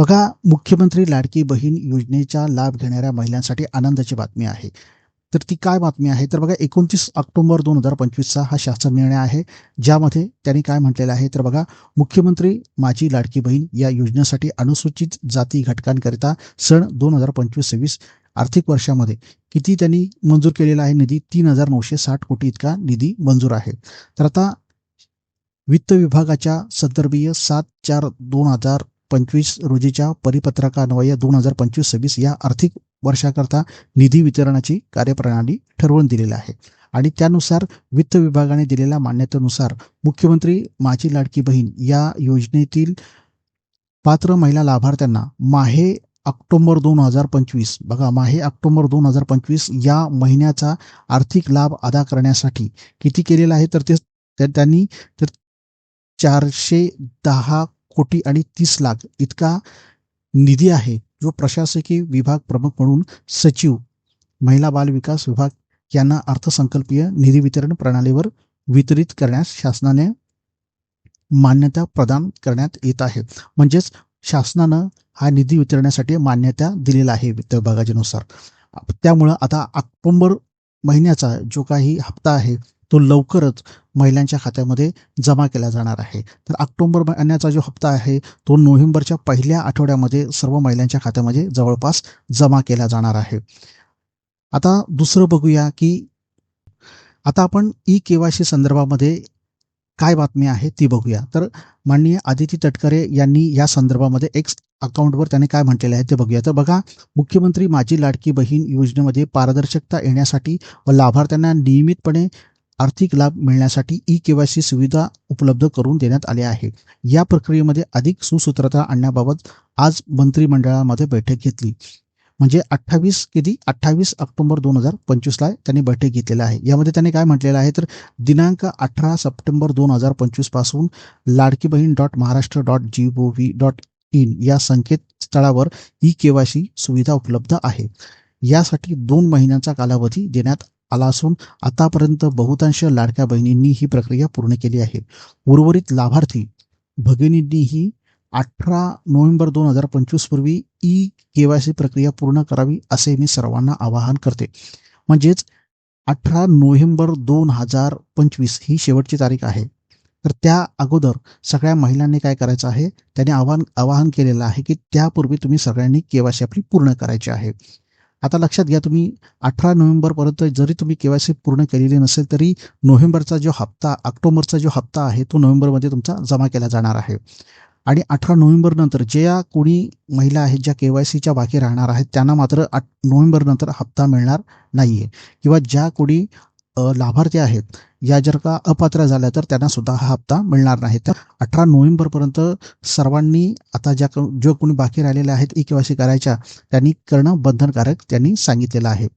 बघा मुख्यमंत्री लाडकी बहीण योजनेचा लाभ घेणाऱ्या महिलांसाठी आनंदाची बातमी आहे. तर ती काय बातमी आहे? तर बघा एकोणतीस ऑक्टोबर दोन हजार पंचवीसचा हा शासन निर्णय आहे ज्यामध्ये त्यांनी काय म्हटलेलं आहे? तर बघा मुख्यमंत्री माझी लाडकी बहीण या योजनेसाठी अनुसूचित जाती घटकांकरिता सण दोन हजार पंचवीस सव्वीस आर्थिक वर्षामध्ये किती त्यांनी मंजूर केलेला आहे निधी? तीन हजार नऊशे साठ कोटी इतका निधी मंजूर आहे. तर आता वित्त विभागाच्या संदर्भीय सात चार दोन हजार पंचवीस रोजीच्या परिपत्रकान्वये दोन हजार पंचवीस सव्वीस या आर्थिक वर्षाकरता निधी वितरणाची कार्यप्रणाली ठरवून दिलेली आहे. आणि त्यानुसार वित्त विभागाने दिलेल्या मान्यतेनुसार मुख्यमंत्री माझी लाडकी बहीण या योजनेतील पात्र महिला लाभार्थ्यांना माहे ऑक्टोबर दोन हजार पंचवीस बघा माहे ऑक्टोबर दोन हजार पंचवीस या महिन्याचा आर्थिक लाभ अदा करण्यासाठी किती केलेला आहे? तर ते त्या- त्यांनी तर चारशे दहा कोटी आणि तीस लाख इतका निधी आहे जो प्रशासकीय विभाग प्रमुख म्हणून सचिव महिला बाल विकास विभाग यांना अर्थसंकल्पीय निधी वितरण प्रणालीवर वितरित करण्यास शासनाने मान्यता प्रदान करण्यात येत आहे. म्हणजेच शासनानं हा निधी वितरण्यासाठी मान्यता दिलेला आहे वित्त विभागाच्यानुसार त्यामुळं आता ऑक्टोंबर महिन्याचा जो काही हप्ता आहे तो लवकरच महिलांच्या खात्यामध्ये जमा केला जाणार आहे. तर ऑक्टोबर महिन्याचा जो हप्ता आहे तो नोव्हेंबरच्या पहिल्या आठवड्यामध्ये सर्व महिलांच्या खात्यामध्ये जवळपास जमा केला जाणार आहे. आता दुसरं बघूया की आता आपण ई केवायसी संदर्भामध्ये काय बातमी आहे ती बघूया. तर माननीय आदिती तटकरे यांनी या संदर्भामध्ये एक्स अकाउंटवर त्याने काय म्हटलेलं आहे ते बघूया. तर बघा मुख्यमंत्री माझी लाडकी बहीण योजनेमध्ये पारदर्शकता येण्यासाठी व लाभार्थ्यांना नियमितपणे आर्थिक लाभ मिळण्यासाठी ई केवायसी सुविधा उपलब्ध करून देण्यात आली आहे या प्रक्रियेमध्ये अधिक सुसूत्रता आणण्याबाबत आज मंत्रिमंडळामध्ये बैठक घेतली. म्हणजे अठ्ठावीस किती? अठ्ठावीस ऑक्टोबर दोन हजार पंचवीसला त्यांनी बैठक घेतलेली आहे. यामध्ये त्यांनी काय म्हटलेलं आहे? तर दिनांक अठरा सप्टेंबर दोन हजार पंचवीसपासून Ladki Bahin dot Maharashtra dot G O V dot in या संकेतस्थळावर ई केवायसी सुविधा उपलब्ध आहे. यासाठी दोन महिन्यांचा कालावधी देण्यात आला असून आतापर्यंत बहुतांश लाडक्या बहिणींनी ही प्रक्रिया पूर्ण केली आहे. उर्वरित लाभार्थी भगिनींनीही अठरा नोव्हेंबर दोन हजार पंचवीस पूर्वी ई केवायसी प्रक्रिया पूर्ण करावी असे मी सर्वांना आवाहन करते. म्हणजेच अठरा नोव्हेंबर दोन हजार पंचवीस ही शेवटची तारीख आहे. तर त्या अगोदर सगळ्या महिलांनी काय करायचं आहे? त्याने आवाहन आवाहन केलेलं आहे की त्यापूर्वी तुम्ही सगळ्यांनी केवायसी आपली पूर्ण करायची आहे. आता लक्षात घ्या तुम्ही अठरा नोव्हेंबरपर्यंत जरी तुम्ही केवायसी पूर्ण केलेली नसेल तरी नोव्हेंबरचा जो हप्ता ऑक्टोबरचा जो हप्ता आहे तो नोव्हेंबरमध्ये तुमचा जमा केला जाणार आहे. आणि अठरा नोव्हेंबरनंतर ज्या कोणी महिला आहेत ज्या केवायसीच्या बाकी राहणार आहेत त्यांना मात्र आठ नोव्हेंबरनंतर हप्ता मिळणार नाही आहे किंवा ज्या कोणी लाभार्थी आहेत या जर का अपात्र झाल्या तर त्यांना सुद्धा हा हप्ता मिळणार नाही. तर अठरा नोव्हेंबरपर्यंत सर्वांनी आता ज्या जो कोणी बाकी राहिलेल्या आहेत ई केवायसी करायच्या त्यांनी करणं बंधनकारक त्यांनी सांगितलेलं आहे.